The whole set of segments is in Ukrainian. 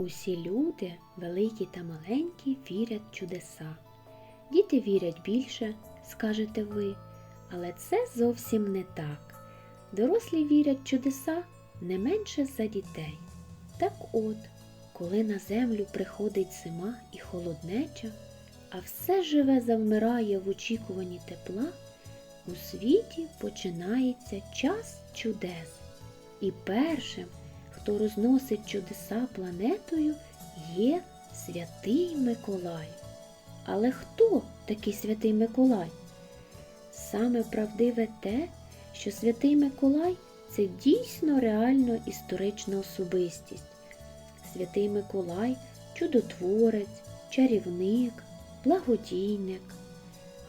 Усі люди, великі та маленькі, вірять чудеса. Діти вірять більше, скажете ви, але це зовсім не так. Дорослі вірять чудеса не менше за дітей. Так от, коли на землю приходить зима і холоднеча, а все живе завмирає в очікуванні тепла, у світі починається час чудес. І першим, хто розносить чудеса планетою, є святий Миколай. Але хто такий святий Миколай? Саме правдиве те, що святий Миколай це дійсно реально історична особистість. Святий Миколай чудотворець, чарівник, благодійник.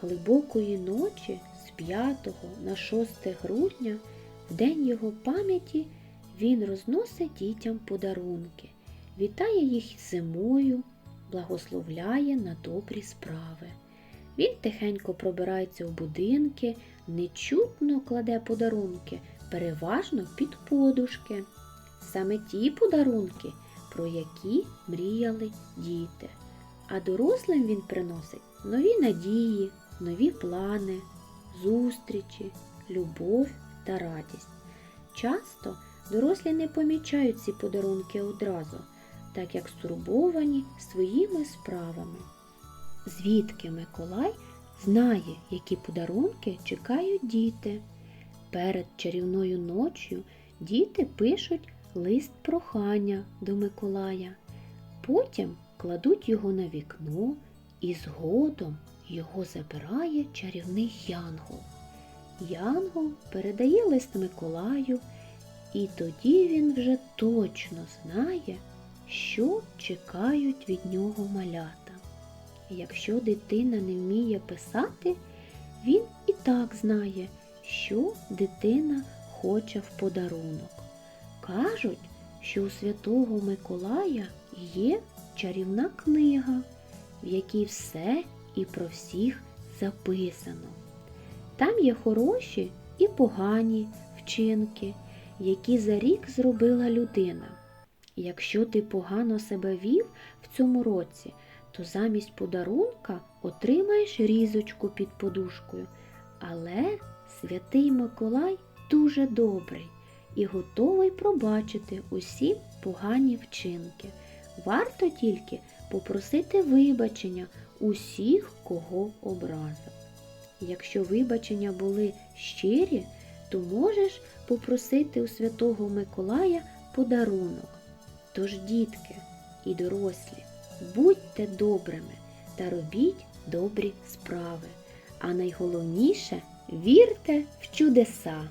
Глибокої ночі з 5 на 6 грудня, в день його пам'яті, він розносить дітям подарунки, вітає їх зимою, благословляє на добрі справи. Він тихенько пробирається в будинки, нечутно кладе подарунки, переважно під подушки. Саме ті подарунки, про які мріяли діти. А дорослим він приносить нові надії, нові плани, зустрічі, любов та радість. Часто дорослі не помічають ці подарунки одразу, так як стурбовані своїми справами. Звідки Миколай знає, які подарунки чекають діти. Перед чарівною ночю діти пишуть лист прохання до Миколая. Потім кладуть його на вікно і згодом його забирає чарівний Янгол. Янгол передає лист Миколаю, і тоді він вже точно знає, що чекають від нього малята. Якщо дитина не вміє писати, він і так знає, що дитина хоче в подарунок. Кажуть, що у святого Миколая є чарівна книга, в якій все і про всіх записано. Там є хороші і погані вчинки, які за рік зробила людина. Якщо ти погано себе вів в цьому році, то замість подарунка отримаєш різочку під подушкою. Але святий Миколай дуже добрий і готовий пробачити усі погані вчинки. Варто тільки попросити вибачення усіх, кого образив. Якщо вибачення були щирі, то можеш попросити у святого Миколая подарунок. Тож, дітки і дорослі, будьте добрими та робіть добрі справи. А найголовніше вірте в чудеса.